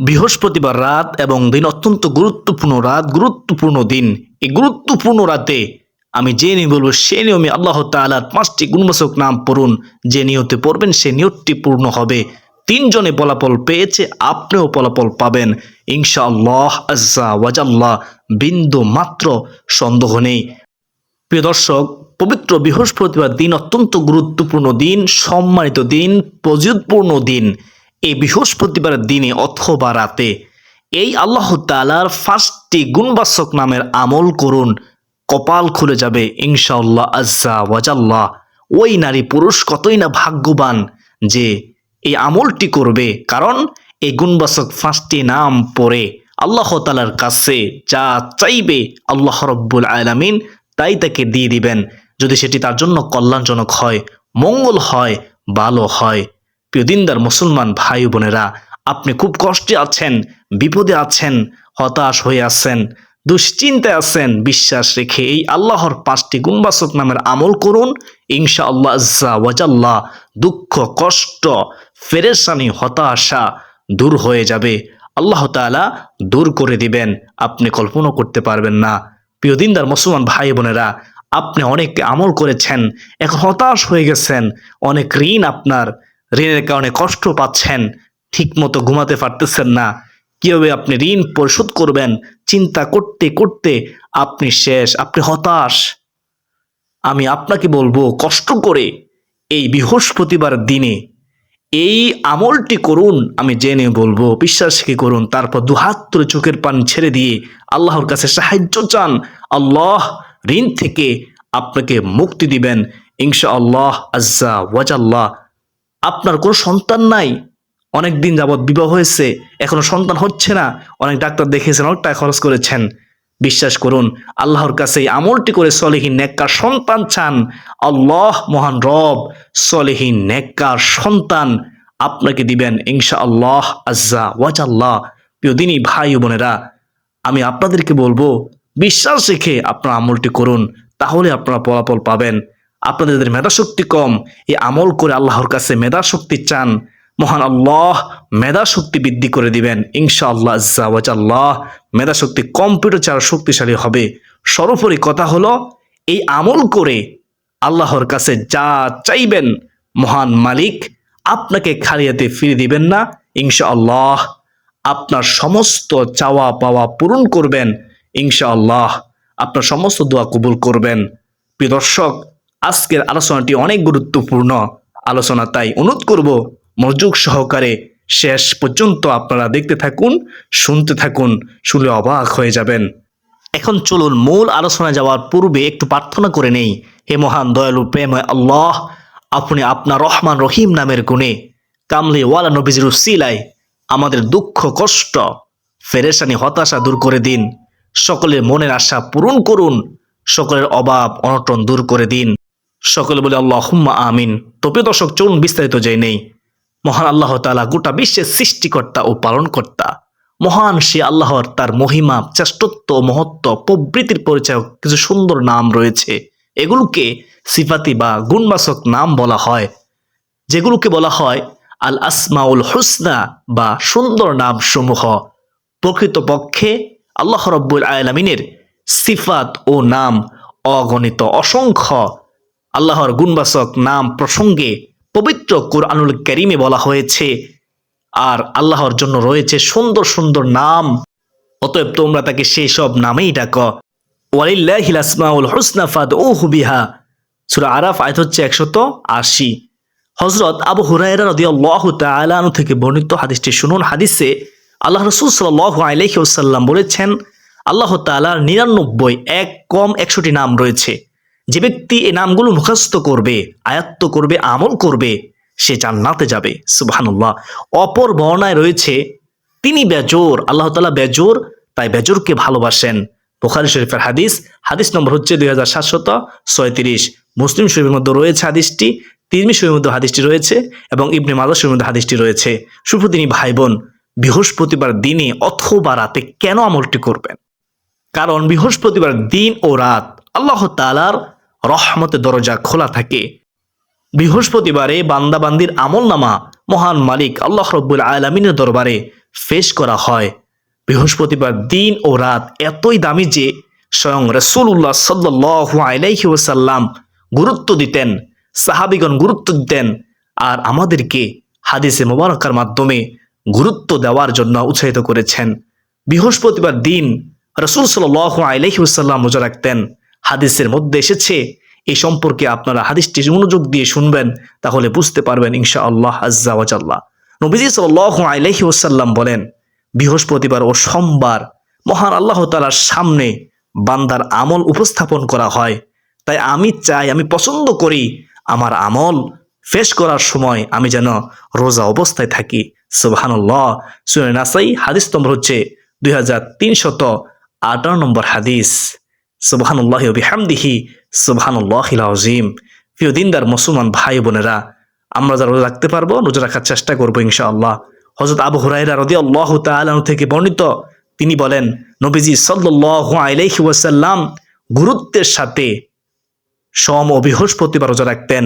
বৃহস্পতিবার রাত এবং দিন অত্যন্ত গুরুত্বপূর্ণ রাত, গুরুত্বপূর্ণ দিন। এই গুরুত্বপূর্ণ রাতে আমি যে নিয়ে বলব, সে নিয়মে আল্লাহ তালার পাঁচটি গুণবাচক নাম পড়ুন। যে নিয়তে পড়বেন, সে নিয়তটি পূর্ণ হবে। তিনজনে ফলাফল পেয়েছে, আপনিও ফলাফল পাবেন। ইনশা আল্লাহ আজ্জা ওয়াজাল্লাহ বিন্দু মাত্র সন্দেহ নেই। প্রিয় দর্শক, পবিত্র বৃহস্পতিবার দিন অত্যন্ত গুরুত্বপূর্ণ দিন, সম্মানিত দিন প্রযুৎপূর্ণ দিন। এই বৃহস্পতিবার দিনে অথবা রাতে এই আল্লাহ তালার ফার্স্টটি গুণবাচক নামের আমল করুন। কপাল খুলে যাবে, ইনশাআল্লাহ আজ্জা ওয়াজাল্লাহ ওই নারী পুরুষ কতই না ভাগ্যবান যে এই আমলটি করবে, কারণ এই গুণবাচক পাঁচটি নাম পড়ে আল্লাহ তালার কাছে যা চাইবে আল্লাহ রব্বুল আলামিন, তাই তাকে দিয়ে দিবেন। যদি সেটি তার জন্য কল্যাণজনক হয়, মঙ্গল হয়, ভালো হয়। প্রিয় দিনদার মুসলমান ভাই বোনেরা, আপনি খুব কষ্টে আছেন, বিপদে আছেন, হতাশ হয়ে আছেন, দুশ্চিন্তায় আছেন, বিশ্বাস রেখে এই আল্লাহর পাঁচটি গুণবাচক নামের আমল করুন। ইনশা আল্লাহ ওয়াজাল্লাহ দুঃখ, কষ্ট, ফেরেশানি, হতাশা দূর হয়ে যাবে। আল্লাহ তাআলা দূর করে দিবেন, আপনি কল্পনা করতে পারবেন না। প্রিয় দিনদার মুসলমান ভাই বোনেরা, আপনি অনেক আমল করেছেন, এখন হতাশ হয়ে গেছেন, অনেক ঋণ আপনার ঋণের কারণে কষ্ট পাচ্ছেন, ঠিকমতো ঘুমাতে পারতেছেন না, কীভাবে আপনি ঋণ পরিশোধ করবেন, চিন্তা করতে করতে আপনি শেষ, আপনি হতাশ। আমি আপনাকে বলব, কষ্ট করে এই বৃহস্পতিবার দিনে এই আমলটি করুন, আমি জেনে বলব, বিশ্বাস কি করুন, তারপর দুহাত তুলে চোখের পান ছেড়ে দিয়ে আল্লাহর কাছে সাহায্য চান। আল্লাহ ঋণ থেকে আপনাকে মুক্তি দিবেন ইনশা আল্লাহ আজ্জা ওয়াজাল্লাহ। আপনার কোনো সন্তান নাই, অনেক দিন যাবৎ বিবাহ হয়েছে, এখনও সন্তান হচ্ছে না, অনেক ডাক্তার দেখিয়েছেন, অনেক টাকা খরচ করেছেন। বিশ্বাস করুন, আল্লাহর কাছে আমলটি করে সলেহীন নেককার সন্তান চান। আল্লাহ মহান রব, সলেহীন নেককার সন্তান আপনাকে দিবেন ইনশা আল্লাহ আজ্জা ওয়াজাল্লাহ। প্রিয় দিনী ভাই বোনেরা, আমি আপনাদেরকে বলব, বিশ্বাস রেখে আপনার আমলটি করুন, তাহলে আপনারা ফলাফল পাবেন। আপনাদের যাদের মেধাশক্তি কম, এই আমল করে আল্লাহর কাছে মেধাশক্তি চান, মহান আল্লাহ মেধাশক্তি বৃদ্ধি করে দিবেন। ইনশা আল্লাহ আল্লাহ মেধাশক্তি কম্পিউটার ছাড়া শক্তিশালী হবে। সর্বোপরি কথা হলো, এই আমল করে আল্লাহর কাছে যা চাইবেন, মহান মালিক, আপনাকে খালিয়াতে ফিরে দিবেন না। ইনশা আল্লাহ আপনার সমস্ত চাওয়া পাওয়া পূরণ করবেন। ইনশা আল্লাহ আপনার সমস্ত দোয়া কবুল করবেন। প্রিয় দর্শক আজকের আলোচনাটি অনেক গুরুত্বপূর্ণ আলোচনা, তাই অনুরোধ করব মনোযোগ সহকারে শেষ পর্যন্ত আপনারা দেখতে থাকুন, শুনতে থাকুন শুনে অবাক হয়ে যাবেন। এখন চলুন মূল আলোচনা যাওয়ার পূর্বে একটু প্রার্থনা করে নেই। হে মহান, দয়ালু প্রেময় আল্লাহ, আপনি আপনার রহমান রহিম নামের গুণে কামলি ওয়ালা নবীজির উসিলায় আমাদের দুঃখ, কষ্ট ফেরেশানি হতাশা দূর করে দিন। সকলের মনের আশা পূরণ করুন। সকলের অভাব, অনটন দূর করে দিন। সকলে বলে আল্লাহ হুম্মা আমিন তবে দর্শক, চলুন বিস্তারিত যে নেই। মহান আল্লাহ তালা গোটা বিশ্বের সৃষ্টিকর্তা ও পালনকর্তা। মহান সে আল্লাহর তার মহিমা চেষ্টত্ব মহত্ব প্রবৃতির পরিচয় কিছু সুন্দর নাম রয়েছে। এগুলোকে সিফাতি বা গুণবাচক নাম বলা হয়। যেগুলোকে বলা হয় আল আসমাউল হুসনা বা সুন্দর নাম সমূহ প্রকৃতপক্ষে আল্লাহ রব্বুল আলমিনের সিফাত ও নাম অগণিত অসংখ্য আল্লাহর গুণবাচক নাম প্রসঙ্গে পবিত্র কোরআনুল করিমে বলা হয়েছে, আর আল্লাহর জন্য রয়েছে সুন্দর সুন্দর নাম। অতএব তোমরা তাকে সেই সব নামেই ডাক। ওয়ালিল্লাহিল আসমাউল হুসনা ও হুবিহা সুরা আরাফ আয়ত হচ্ছে একশত আশি। হজরত আবু হুরায়রা রাদিয়াল্লাহু তাআলা আনহু থেকে বর্ণিত হাদিসটি শুনুন। হাদিসে আল্লাহ রসুল সাল্লাল্লাহু আলাইহি ওয়াসাল্লাম বলেছেন, আল্লাহ তাআলার নিরানব্বই এক কম একশোটি নাম রয়েছে। যে ব্যক্তি এই নামগুলো মুখস্থ করবে, আয়ত্ত করবে, আমল করবে, সে জান্নাতে যাবে। সুবহানাল্লাহ। অপর বর্ণায় রয়েছে, তিনি বেজোর, আল্লাহ তাআলা বেজোর, তাই বেজোরকে ভালোবাসেন। বুখারী শরীফের হাদিস হাদিস নম্বর হচ্ছে দুই হাজার সাতশত ছয়ত্রিশ। মুসলিম শরীফের মধ্যে রয়েছে হাদিসটি তিরমি শরীফের মধ্যে হাদিসটি রয়েছে, এবং ইবনে মাদা শরীফের মধ্যে হাদিসটি রয়েছে। সুপ্রতিনি ভাই বোন বৃহস্পতিবার দিনে অথবা রাতে কেন আমলটি করবেন? কারণ বৃহস্পতিবার দিন ও রাত আল্লাহ তালার রহমতে দরজা খোলা থাকে। বৃহস্পতিবারে বান্দাবান্দির আমল নামা মহান মালিক আল্লাহ রব্বুল আলমিনের দরবারে ফেস করা হয়। বৃহস্পতিবার দিন ও রাত এতই দামি যে স্বয়ং রসুল্লাহ সাল্লাহ আলাইহি ওসাল্লাম গুরুত্ব দিতেন, সাহাবিগণ গুরুত্ব দিতেন আর আমাদেরকে হাদিসে মোবারকার মাধ্যমে গুরুত্ব দেওয়ার জন্য উৎসাহিত করেছেন। বৃহস্পতিবার দিন রসুল সাল আলাইহি ওসাল্লাম রোজা রাখতেন। হাদিসের মধ্যে এসেছে, এই সম্পর্কে আপনারা হাদিসটি মনোযোগ দিয়ে শুনবেন, তাহলে বুঝতে পারবেন ইনশা আল্লাহ ওয়াজাল্লাহ নবীজি সাল্লাহ আলাইহি ওসাল্লাম বলেন, বৃহস্পতিবার ও সোমবার মহান আল্লাহ তালার সামনে বান্দার আমল উপস্থাপন করা হয়। তাই আমি চাই, আমি পছন্দ করি, আমার আমল ফেস করার সময় আমি যেন রোজা অবস্থায় থাকি। সুবহানুল্লাহ। নাসাই হাদিস নম্বর হচ্ছে দুই হাজার তিনশত আঠারো নম্বর হাদিস। সুবহানুল্লাহ বিহামদিহি সুবহানুল্লাহ আজিম প্রিয় দিনদার মুসলমান ভাই বোনেরা, আমরা যারা রোজা রাখতে পারব, রোজা রাখার চেষ্টা করব ইনশাআল্লাহ। হজরত আবু হুরাইরা রদি আল্লাহ তালু থেকে বর্ণিত, তিনি বলেন, নবীজি সাল্লাহ আলাইহি ওয়াসাল্লাম গুরুত্বের সাথে সম ও বৃহস্পতিবার রোজা রাখতেন।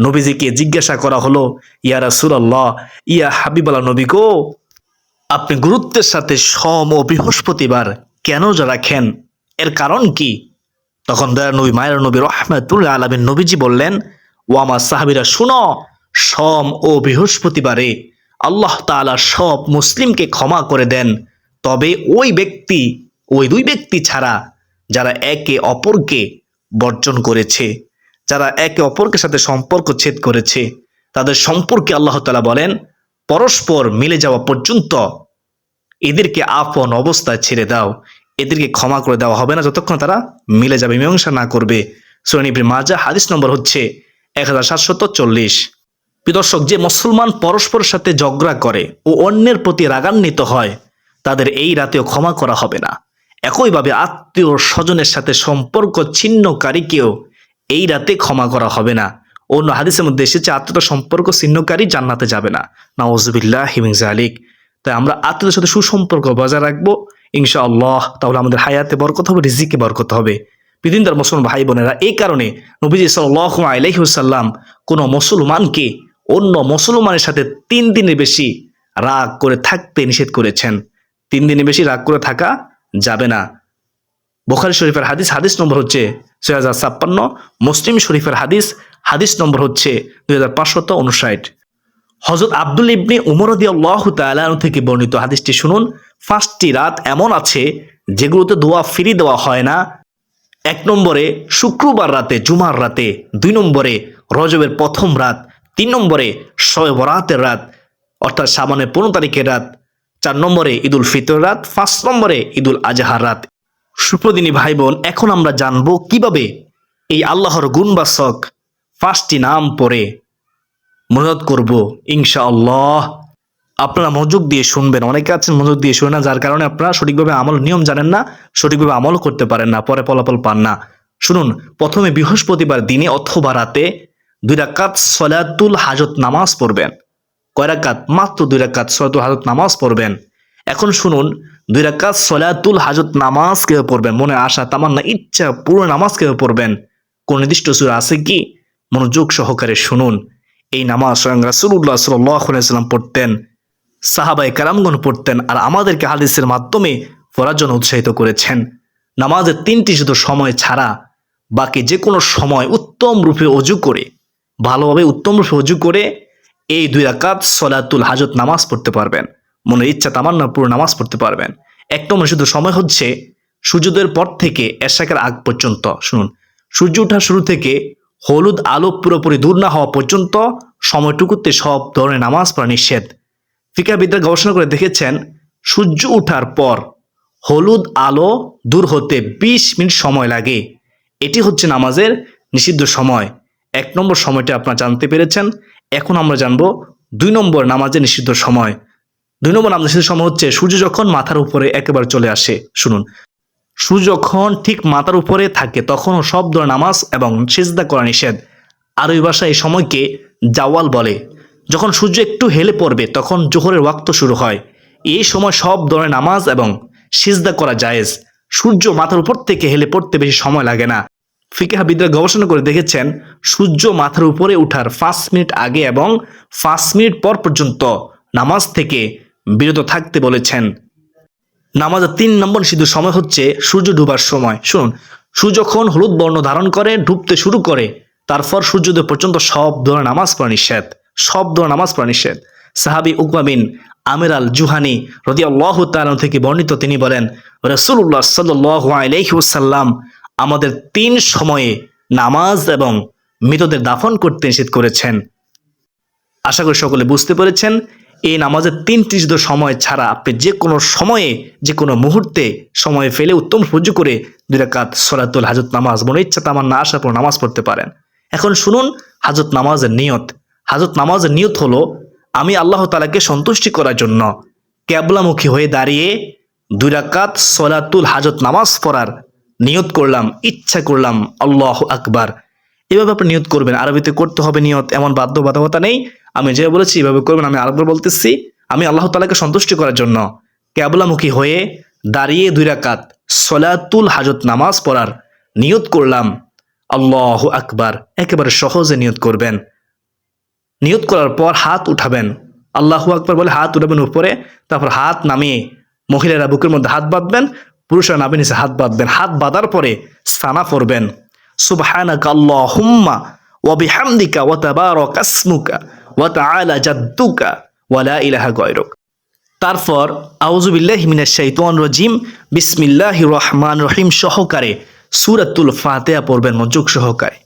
নবীজিকে জিজ্ঞাসা করা হলো, ইয়া রাসূলুল্লাহ, ইয়া হাবিবাল্লাহ নবী গো, আপনি গুরুত্বের সাথে সম ও বৃহস্পতিবার কেন রোজা রাখেন? এর কারণ কি? তখন দয়া নবী, মায়ের নবী রহমাতুল্লাহ আলমের নবীজি বললেন ও আমার সাহাবিরা, শুনো, সম ও বৃহস্পতিবারে আল্লাহ তাআলা সব মুসলিমকে ক্ষমা করে দেন। তবে ওই ব্যক্তি, ওই দুই ব্যক্তি ছাড়া যারা একে অপরকে বর্জন করেছে, যারা একে অপরকে সাথে সম্পর্ক ছেদ করেছে, তাদের সম্পর্কে আল্লাহ তাআলা বলেন, পরস্পর মিলে যাওয়া পর্যন্ত এদেরকে আপন অবস্থায় ছেড়ে দাও। এদেরকে ক্ষমা করে দেওয়া হবে না যতক্ষণ তারা মিলে যাবে, মীমাংসা না করবে। সুরানিবরি মাজা হাদিস নম্বর হচ্ছে এক হাজার সাতশত চল্লিশ। দর্শক, যে মুসলমান পরস্পরের সাথে ঝগড়া করে ও অন্যের প্রতি রাগান্বিত হয়, তাদের এই রাতেও ক্ষমা করা হবে না। একইভাবে আত্মীয় স্বজনের সাথে সম্পর্ক ছিন্নকারীকেও এই রাতে ক্ষমা করা হবে না। অন্য হাদিসের মধ্যে এসেছে আত্মীয় সম্পর্ক ছিন্নকারী জান্নাতে যাবে না। নওয়াজবিল্লাহ হিমিং জালিক তাই আমরা আত্মীয়দের সাথে সুসম্পর্ক বজায় রাখব ইনশা আল্লাহ তাহলে আমাদের হায়াতে বরকত হবে, রিজিকে বরকত হবে। বিদিনদার মুসলমান ভাই বোনেরা, এই কারণে নবীজি সাল্লাহ আলহিউসাল্লাম কোনো মুসলমানকে অন্য মুসলমানের সাথে তিন দিনের বেশি রাগ করে থাকতে নিষেধ করেছেন। তিন দিনের বেশি রাগ করে থাকা যাবে না। বোখারি শরীফের হাদিস হাদিস নম্বর হচ্ছে ছয় হাজার ছাপ্পান্ন, মুসলিম শরীফের হাদিস হাদিস নম্বর হচ্ছে দুই হাজার পাঁচশত উনষাট। হজরত আব্দুল ইবনে উমরদি আল্লাহ তালু থেকে বর্ণিত হাদিসটি শুনুন। পাঁচটি রাত এমন আছে যেগুলোতে দোয়া ফিরি দেওয়া হয় না। এক নম্বরে শুক্রবার রাতে, জুমার রাতে, দুই নম্বরে রজবের প্রথম রাত, তিন নম্বরে শয় বরাতের রাত, অর্থাৎ সাবানের পনেরো তারিখের রাত, চার নম্বরে ঈদুল ফিতর রাত, পাঁচ নম্বরে ঈদুল আজহার রাত। সুপ্রদিনী ভাই বোন এখন আমরা জানব কীভাবে এই আল্লাহর গুণবাসক পাঁচটি নাম পড়ে। মনোদ করব ইনশা আল্লাহ আপনারা মনোযোগ দিয়ে শুনবেন। অনেকে আছেন মনোযোগ দিয়ে শুনে না, যার কারণে আপনারা সঠিকভাবে আমল, নিয়ম জানেন না, সঠিকভাবে আমল করতে পারেন না, পরে ফলাফল পান না। শুনুন, প্রথমে বৃহস্পতিবার দিনে অথবা রাতে দুই রাকাত সলাতুল হাজত নামাজ পড়বেন। কয় রাকাত? মাত্র দুই রাকাত সলাতুল হাজত নামাজ পড়বেন। এখন শুনুন, দুই রাকাত সলাতুল হাজত নামাজ কেউ পড়বেন? মনে আশা, তামান্না, ইচ্ছা, পুরো নামাজ কেউ পড়বেন? কোন নির্দিষ্ট সুর আছে কি? মনোযোগ সহকারে শুনুন। এই নামাজ স্বয়ং রাসুল্লাহ সাল্লাম পড়তেন। সাহাবাই কারামগণ পড়তেন আর আমাদেরকে হাদিসের মাধ্যমে পড়ার জন্য উৎসাহিত করেছেন। নামাজের তিনটি শুধু সময় ছাড়া, বাকি যে কোনো সময় উত্তম রূপে অজু করে, ভালোভাবে উত্তম রূপে অজু করে এই দুই রাকাত সলাতুল হাজত নামাজ পড়তে পারবেন। মনের ইচ্ছা তামান্না পুরো নামাজ পড়তে পারবেন। এক নম্বর শুধু সময় হচ্ছে সূর্যোদয়ের পর থেকে এশাকের আগ পর্যন্ত। শুনুন, সূর্য ওঠা শুরু থেকে হলুদ আলো পুরোপুরি দূর না হওয়া পর্যন্ত সময়টুকুতে সব ধরনের নামাজ পড়া নিষেধ। ফিকাবিদরা গবেষণা করে দেখেছেন, সূর্য ওঠার পর হলুদ আলো দূর হতে ২০ মিনিট সময় লাগে। এটি হচ্ছে নামাজের নিষিদ্ধ সময়। এক নম্বর সময়টা আপনারা জানতে পেরেছেন। এখন আমরা জানব দুই নম্বর নামাজের নিষিদ্ধ সময়। দুই নম্বর নামাজের নিষিদ্ধ সময় হচ্ছে সূর্য যখন মাথার উপরে একেবারে চলে আসে। শুনুন। সূর্য যখন ঠিক মাথার উপরে থাকে, তখনও ধরনের নামাজ এবং সিজদা করা নিষেধ। আর ওই ভাষায় এই সময়কে জাওয়াল বলে। যখন সূর্য একটু হেলে পড়বে, তখন জোহরের ওয়াক্ত শুরু হয়। এই সময় সব ধরনের নামাজ এবং সিজদা করা জায়েজ। সূর্য মাথার উপর থেকে হেলে পড়তে বেশি সময় লাগে না। ফিকাহাবিদরা গবেষণা করে দেখেছেন, সূর্য মাথার উপরে উঠার পাঁচ মিনিট আগে এবং পাঁচ মিনিট পর পর্যন্ত নামাজ থেকে বিরত থাকতে বলেছেন। নামাজের তিন নম্বর সিদ্ধ সময় হচ্ছে সূর্য ডুবার সময়। শুনুন, সূর্য যখন হলুদ বর্ণ ধারণ করে, ডুবতে শুরু করে, তারপর সূর্যোদয় পর্যন্ত সব ধরনের নামাজ পড়া নিষেধ। ধরনের নামাজ পড়া নিষেধ। সাহাবি উকবা বিন আমির আল জুহানি রদি আল্লাহ তালন থেকে বর্ণিত তিনি বলেন রসুল্লাহ সাল্লাহ আমাদের তিন সময়ে নামাজ এবং মৃতদের দাফন করতে নিষেধ করেছেন। আশা করি সকলে বুঝতে পেরেছেন, এই নামাজের তিন ত্রিশদ সময় ছাড়া আপনি যে কোনো সময়ে, যে কোনো মুহূর্তে সময় ফেলে উত্তম সুযোগ করে দুই রাকাত সলাতুল হাজত নামাজ, মনে ইচ্ছা তামার না আসার পর নামাজ পড়তে পারেন। এখন শুনুন হাজত নামাজের নিয়ত। হাজত নামাজের নিয়ত হলো, আমি আল্লাহ তালাকে সন্তুষ্টি করার জন্য ক্যাবলামুখী হয়ে দাঁড়িয়ে দুই রাকাত সলাতুল হাজত নামাজ পড়ার নিয়ত করলাম, ইচ্ছা করলাম, আল্লাহ আকবার। এভাবে আপনি নিয়ত করবেন। আরবিতে করতে হবে নিয়ত, এমন বাধ্যবাধকতা নেই। আমি যে বলেছি, এভাবে করবেন, আমি আরেকবার বলতেছি, আমি আল্লাহ তালাকে সন্তুষ্টি করার জন্য ক্যাবলামুখী হয়ে দাঁড়িয়ে দুই রাকাত সলাতুল হাজত নামাজ পড়ার নিয়ত করলাম, আল্লাহ আকবার। একেবারে সহজে নিয়ত করবেন। নিয়ত করার পর হাত উঠাবেন। আল্লাহু আকবার বলে হাত উঠাবেন উপরে, তারপর হাত নামিয়ে মহিলারা বুকের মধ্যে হাত বাঁধবেন, পুরুষরা নামে নিচে হাত বাঁধবেন। হাত বাঁধার পরে জাদ্দুকা ওয়া লা ইলাহা তারপর আউজুবিল্লাহি মিনাশ রহমানির রহিম সহকারে সূরাতুল ফাতিহা পড়বেন মনোযোগ সহকারে।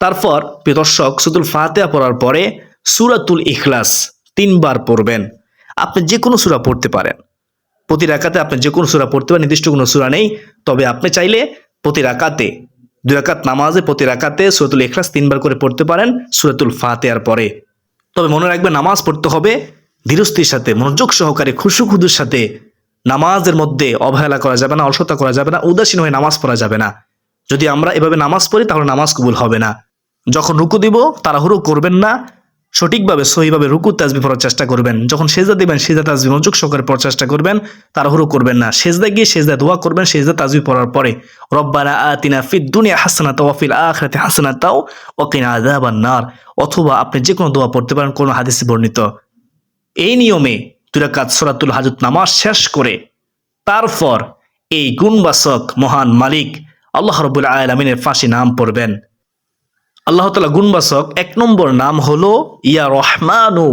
তারপর প্রিয় সুতুল ফাতিহা পড়ার পরে সূরাতুল ইখলাস তিনবার পড়বেন। আপনি যে কোনো সূরা পড়তে পারেন। প্রতি রাকাতে আপনি যে কোনো সূরা পড়তে পারেন, নির্দিষ্ট কোনো সূরা নেই। তবে আপনি চাইলে প্রতি রাকাতে, দুই রাকাত নামাজে প্রতি রাকাতে সূরাতুল ইখলাস তিনবার করে পড়তে পারেন, সূরাতুল ফাতিহার পরে। তবে মনে রাখবেন, নামাজ পড়তে হবে ধীরস্থির সাথে, মনোযোগ সহকারে খুশু খুদুর সাথে। নামাজের মধ্যে অবহেলা করা যাবে না, অলসতা করা যাবে না, উদাসীন হয়ে নামাজ পড়া যাবে না। যদি আমরা এভাবে নামাজ পড়ি, তাহলে নামাজ কবুল হবে না। যখন রুকু দিব, তাড়াহুড়ো করবেন না। সঠিকভাবে, সহিভাবে রুকু তাজবি পড়ার চেষ্টা করবেন। যখন সেজদা দিবেন, সেজদা তাজবি মনোযোগ সহকারে পড়ার চেষ্টা করবেন, তাড়াহুড়ো করবেন না। সেজদা গিয়ে সেজদা দোয়া করবেন, সেজদা তাজবি পড়ার পরে, রব্বানা আতিনা ফিদ দুনিয়া হাসানাতা ওয়া ফিল আখিরাতি হাসানাতাও ওয়া কিনা আযাবান নার। অথবা আপনি যে কোনো দোয়া পড়তে পারেন, কোনো হাদিসে বর্ণিত। এই নিয়মে দুই রাকাত সূরাতুল হাজত নামাজ শেষ করে, তারপর এই গুণবাচক মহান মালিক আল্লাহ রবুল আলমিনের ফাঁসি নাম পড়বেন। আল্লাহ তালা গুণবাচক এক নম্বর নাম হলো ইয়া রহমানু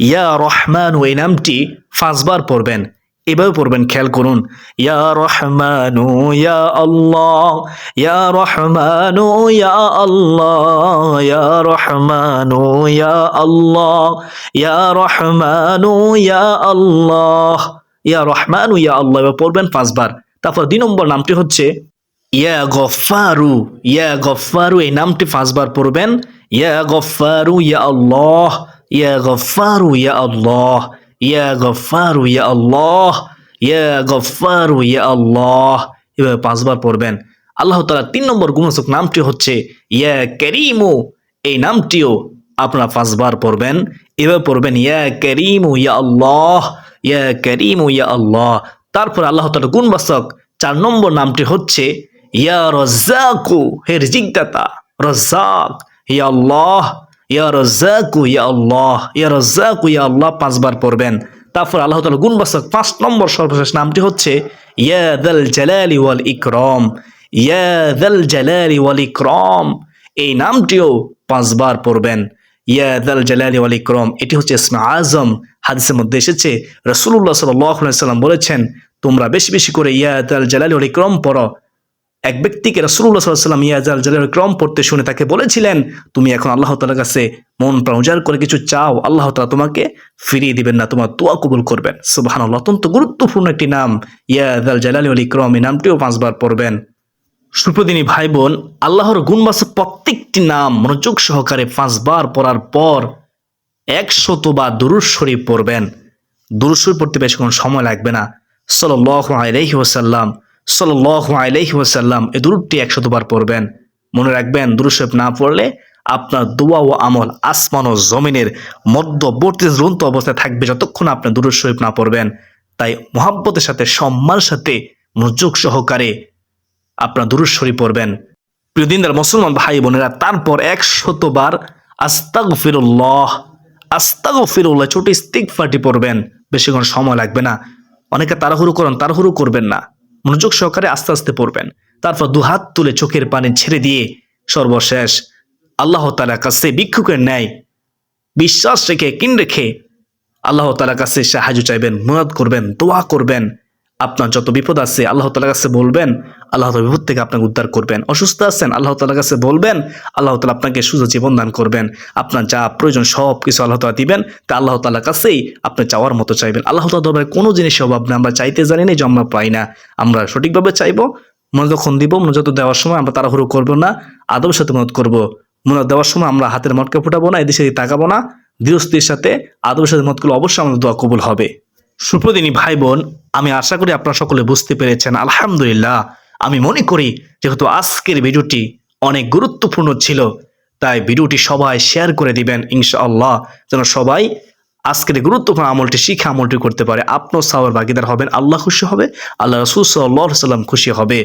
ইয়া রহমানু, এই নামটি পাঁচবার পড়বেন। এভাবে পড়বেন, খেয়াল করুন। ইয়া রহমানু, ইয়া আল্লাহ, ইয়া রহমানু, ইয়া আল্লাহ, ইয়া রহমানু, ইয়া আল্লাহ, ইয়া রহমানু, ইয়া আল্লাহ, ইয়া রহমানু, ইয়া আল্লাহ, এভাবে পড়বেন পাঁচবার। তারপর দুই নম্বর নামটি হচ্ছে ইয়া গফারু ইয়া গফারু এই নামটি পাঁচবার পড়বেন। ইয়া গফারু ইয়া আল্লাহ, ইয়া গফারু ইয়া আল্লাহ, ইয়া গফারু ইয়া আল্লাহ, ইয়া গফারু ইয়া আল্লাহ, এভাবে পাঁচবার পড়বেন। আল্লাহ তাআলা তিন নম্বর গুণসক নামটি হচ্ছে ইয়া করিমু, এই নামটিও আপনারা পাঁচবার পড়বেন। এভাবে পড়বেন, ইয়া করিমু, ইয়া আল্লাহ, ইয়া করিমু, ইয়া আল্লাহ। তারপর আল্লাহ তাআলা গুণবাচক চার নম্বর নামটি হচ্ছে ইয়া রজ্জাকু, হে রিজিকদাতা, রজ্জাক, ইয়া আল্লাহ, ইয়া রজ্জাকু, ইয়া আল্লাহ, ইয়া রজ্জাকু, ইয়া আল্লাহ পাঁচবার পড়বেন। তারপর আল্লাহ তাআলা গুণবাচক পাঁচ নম্বর সর্বশেষ নামটি হচ্ছে, ইয়া দাল জালালি ওয়াল ইকরাম, ইয়া দাল জালালি ওয়াল ইকরাম। এই নামটিও পাঁচবার পড়বেন। ইয়া দাল জালালি ওয়াল ইকরাম, এটি হচ্ছে ইসমা আজম, হাদিসের মধ্যে এসেছে। আলাইহি সাল্লাম বলেছেন, তোমরা বেশি বেশি করে ইয়া দাল জালালি ওয়াল ইকরাম পড়ো। এক ব্যক্তিকে আলাইহি সাল্লাম ইয়া দাল জালালি ওয়াল পড়তে শুনে তাকে বলেছিলেন, তুমি এখন আল্লাহ তাআলার কাছে মন প্রাণ করে কিছু চাও, আল্লাহ তাআলা তোমাকে ফিরিয়ে দিবেন না, তোমার দোয়া কবুল করবেন। সুবহানাল্লাহ, অত্যন্ত গুরুত্বপূর্ণ একটি নাম ইয়াজাল জালালি ওয়াল ইকরাম এই নামটিও পাঁচবার পড়বেন। সুপ্রদিনী ভাই বোন আল্লাহর গুণবাচক প্রত্যেকটি নাম মনোযোগ সহকারে পাঁচবার পড়ার পর একশত বা দুরুদ শরীফ পড়বেন। দুরুদ শরীফ পড়তে বেশ কোনো সময় লাগবে না। আলাইহি ওয়াসাল্লাম সাল্লাল্লাহু আলাইহি ওয়াসাল্লাম এই দুরুদটি একশতবার পড়বেন। মনে রাখবেন, দুরুদ শরীফ না পড়লে আপনার দোয়া ও আমল আসমান ও জমিনের মধ্যবর্তী ঝুলন্ত অবস্থায় থাকবে যতক্ষণ আপনি দুরুদ শরীফ না পড়বেন। তাই মোহাব্বতের সাথে, সম্মানের সাথে মনোযোগ সহকারে আপনার দুরুদ শরীফ পড়বেন। প্রিয় দিনদার মুসলমান ভাই বোনেরা, তারপর একশতবার আস্তাগ ফিরুল্লাহ আস্তাগ ফিরুল্লাহ ছোট ইস্তিক ফাটি পড়বেন। বেশিক্ষণ সময় লাগবে না। অনেকে তাড়াহুড়ো করেন, তাড়াহুড়ো করবেন না। মনোযোগ সহকারে আস্তে আস্তে পড়বেন। তারপর দু হাত তুলে চোখের পানি ছেড়ে দিয়ে সর্বশেষ আল্লাহ তালার কাছে ভিক্ষুকের ন্যায় বিশ্বাস রেখে কিন রেখে আল্লাহ তালা কাছে সাহায্য চাইবেন মদ করবেন, দোয়া করবেন। আপনার যত বিপদ আছে, আল্লাহ তালার কাছে বলবেন, আল্লাহ তালা বিপদ থেকে আপনাকে উদ্ধার করবেন। অসুস্থ আছেন, আল্লাহ তালার কাছে বলবেন, আল্লাহ তালা আপনাকে সুযোগ জীবন দান করবেন। আপনার যা প্রয়োজন সব কিছু আল্লাহ তালা দিবেন, তা আল্লাহ তালার কাছেই আপনি চাওয়ার মতো চাইবেন। আল্লাহ তালা দরবারে কোনো জিনিসের অভাব না আমরা চাইতে জানি না যে আমরা পাই না। আমরা সঠিকভাবে চাইব মনে যখন দিব মনে যত দেওয়ার সময় আমরা তাড়াহুড়ো করব না, আদবের সাথে মত করব। মনে দেওয়ার সময় আমরা হাতের মটকে ফুটাবো না, এদিকে তাকাবো না দৃঢ়স্থির সাথে আদবের সাথে মত করলে অবশ্যই আমাদের দোয়া কবুল হবে। সুপ্রদিনী ভাই বোন আমি আশা করি আপনারা সকলে বুঝতে পেরেছেন, আলহামদুলিল্লাহ। আমি মনে করি যেহেতু আজকের ভিডিওটি অনেক গুরুত্বপূর্ণ ছিল, তাই ভিডিওটি সবাই শেয়ার করে দিবেন, ইনশাআল্লাহ, যেন সবাই আজকের গুরুত্বপূর্ণ আমলটি শিখে আমলটি করতে পারে। আপনার সাওয়ার বাগিদার হবেন, আল্লাহ খুশি হবে, আল্লাহ রসুল সাল্লাহ সাল্লাম খুশি হবে।